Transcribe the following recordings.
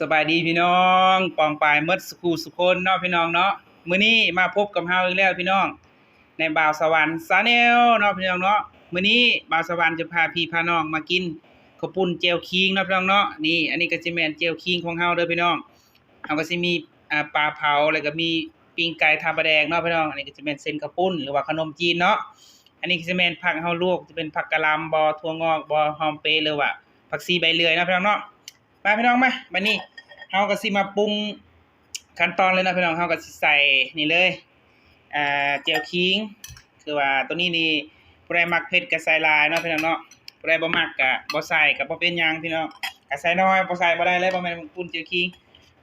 สบายดีพี่น้องปองปายเมดสกูสุคนเนาะพี่น้องเนาะมื้อนี้มาพบกับเฮาอีกแล้วพี่น้อง ในบ่าวสวรรค์ซาแนลเนาะพี่น้องเนาะมื้อนี้บ่าวสวรรค์จะพาพี่พาน้องมากินข้าวปุ้นเจียวคิงเนาะพี่น้องเนาะนี่อันนี้ก็สิแม่นเจียวคิงของเฮาเด้อพี่น้องเฮาก็สิมีอ่าปลาเผาแล้วก็มีปิ้งไก่ทาบะแดงเนาะพี่น้องอันนี้ก็จะเป็นเส้นข้าวปุ้นหรือว่าขนมจีนเนาะอันนี้ก็จะเป็นผักเฮาลวกจะเป็นผักกะหล่ำบ่ถั่วงอกบ่หอมเปรย์หรือว่าผักชีใบเลื่อยเนาะพี่น้องเนาะ มาพี่น้องมาบัดนี้เฮาก็สิมาปรุงขั้นตอนเลยนะพี่น้องเฮาก็สิใส่นี่เลยอ่าเจียวขิง คือว่าตัวนี้นี่ผู้ใดมักเผ็ดก็ใส่ลายเนาะพี่น้องเนาะผู้ใดบ่มักก็บ่ใส่ก็บ่เป็นยังพี่น้องก็ใส่น้อยบ่ใส่บ่ได้เลยบ่แม่นปรุงเจียวขิง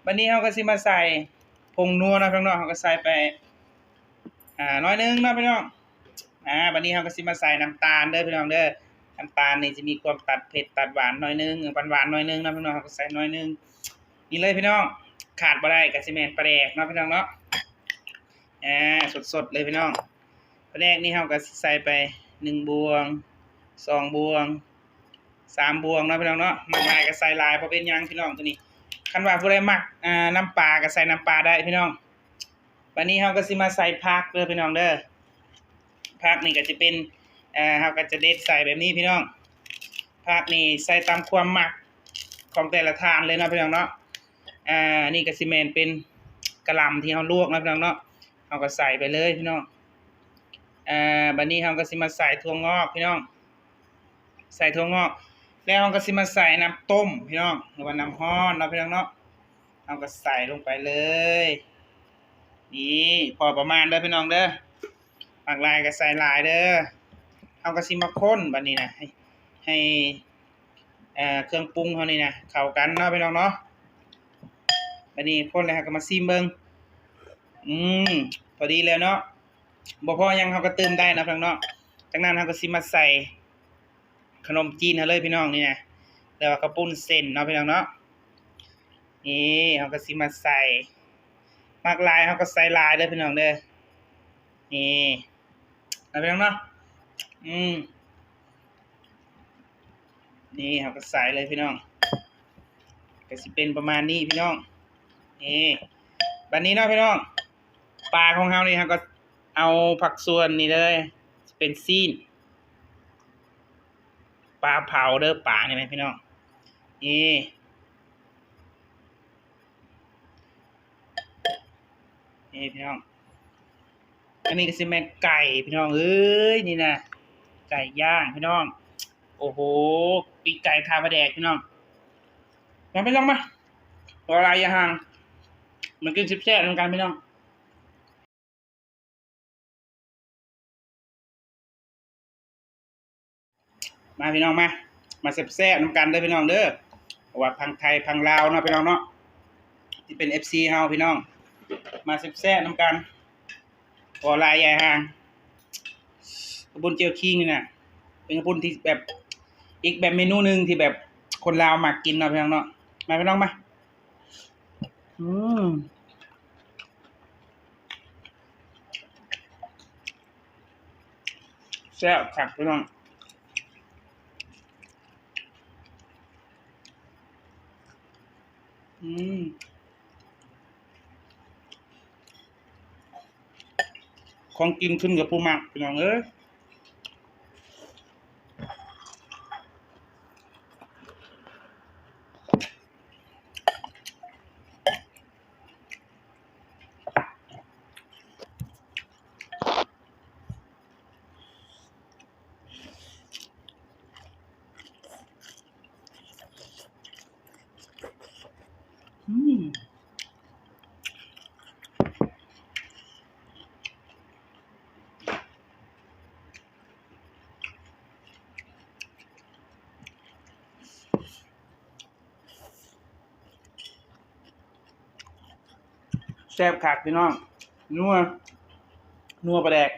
บัดนี้เฮาก็สิมาใส่ผงนัวเนาะพี่น้องเฮาก็ใส่ไปอ่าน้อยนึงเนาะพี่น้องอ่าบัดนี้เฮาก็สิมาใส่น้ำตาลเด้อพี่น้องเด้อ น้ำตาลนี่จะมีความตัดเผ็ดตัดหวานหน่อยนึงหวานหวานหน่อยนึงนะพี่น้องก็ใส่หน่อยนึงนี่เลยพี่น้องขาดบ่ได้กับซีเมนปลาแดกเนาะพี่น้องเนาะอ่าสดๆเลยพี่น้องปลาแดกนี่เราก็ใส่ไปหนึ่งบวงสองบวงสามบวงเนาะพี่น้องเนาะมักลายก็ใส่ลายพราะเป็นยังพี่น้องตัวนี้คันว่าผู้ใดมักอ่าน้ำปลาก็ใส่น้ำปลาได้พี่น้องวันนี้เราก็สิมาใส่ผักเด้อพี่น้องเด้อผักนี่ก็จะเป็น อ่าเราก็จะเด็ดใส่แบบนี้พี่น้องผักนี่ใส่ตามความหมักของแต่ละทานเลยนะพี่น้องเนาะอ่านี่ก็สิแมนเป็นกระลำที่เราลวกนะพี่น้องเนาะเราก็ใส่ไปเลยพี่น้องอ่าบัดนี้เราก็สิมาใส่ถั่วงอกพี่น้อง ใส่ถั่วงอก แล้วเราก็สิมาใส่น้ำต้มพี่น้องหรือว่าน้ำร้อนนะพี่น้องเนาะเราก็ใส่ลงไปเลยนี่พอประมาณเด้อพี่น้องเด้อหมักลายก็ใส่ลายเด้อ เอากระซิมาข้นบัดนี้นะให้ให้เครื่องปรุงเขานี่นะเข้ากันเนาะพี่น้องเนาะบัดนี้ข้นแล้วเราก็มาซิมเบิงอืมพอดีแล้วเนาะบ่พอยังเขาก็เติมได้นะพี่น้องเนาะจากนั้นเขาก็สิมาใส่ขนมจีนเขาเลยพี่น้องนี่นะแล้วก็ปุ้นเส้นเนาะพี่น้องเนาะนี่เขาก็สิมาใส่มากลายเขาก็ใส่ลายเด้อพี่น้องเด้อนี่นะพี่น้องเนาะ อืม นี่เราก็ใส่เลยพี่น้องก็สิเป็นประมาณนี้พี่น้อง นี่บัดนี้เนาะพี่น้อง ปลาของเรานี่เราก็เอาผักส่วนนี่เลยเป็นซีน ปลาเผาเด้อปลานี่ไหมพี่น้อง นี่นี่พี่น้อง อันนี้ก็สิแม่นไก่พี่น้องเอ้ยนี่นะ ไก่ย่างพี่น้อง โอ้โหปีกไก่ทาบะแดกพี่น้องมาพี่น้องมารอะไรอย่าห่างมันกินชิบแซ่บเหมือนกันพี่น้องมาพี่น้องมา มาแซ่บๆน้ำกันเด้พี่น้องเด้อว่าพังไทยพังลาวเนาะพี่น้องเนาะที่เป็น FC เฮาพี่น้อง มาแซ่บๆน้ำกันพอลายใหญ่ห่าง กระปุนเจียวคิงนี่นะเป็นกระปุนที่แบบอีกแบบเมนูหนึ่งที่แบบคนลาวมักกินเนาะพี่น้องเนาะมาพี่น้องมาอืมแซ่บคักพี่น้องอืมของกินขึ้นกับผู้มักพี่น้องเอ้ย แซ่บคักพี่น้อง นัว นัวปลาแดก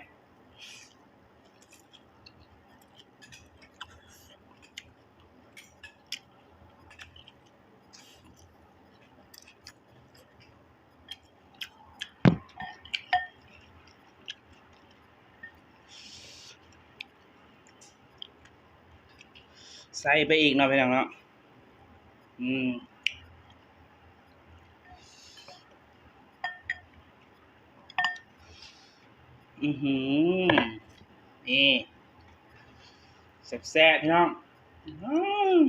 ใส่ไปอีกหน่อยพี่น้องเนาะอืมอือหือนี่แซ่บแซ่บพี่น้องอืม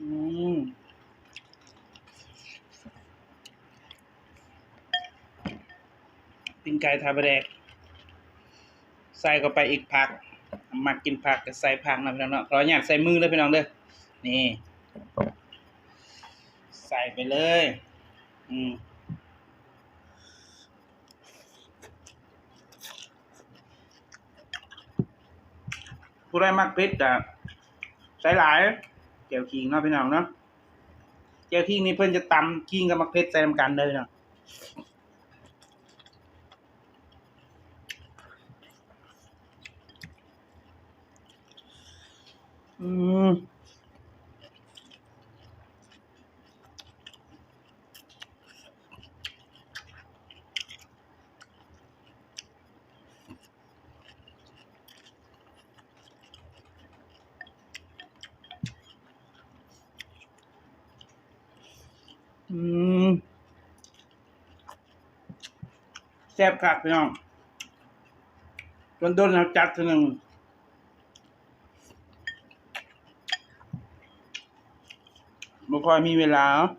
อืมปิ้งไก่ทาบะแดกใส่เข้าไปอีกผัก มักกินผักก็ใส่ผักนะพี่น้องเนาะขออนุญาตใส่มือเลยพี่น้องเด้อนี่ ใส่ไปเลย อืมผู้ได้มักเผ็ดก็ใส่หลายแก้วขิงเนาะพี่น้องเนาะแก้วขิงนี่เพิ่นจะตำขิงกับมักเผ็ดใส่นำกันเลยพี่น้อง อืมอืมแซ่บคักพี่น้องจนโดนเราจัดทีหนึ่ง บ่ค่อยมีเวลาเนาะ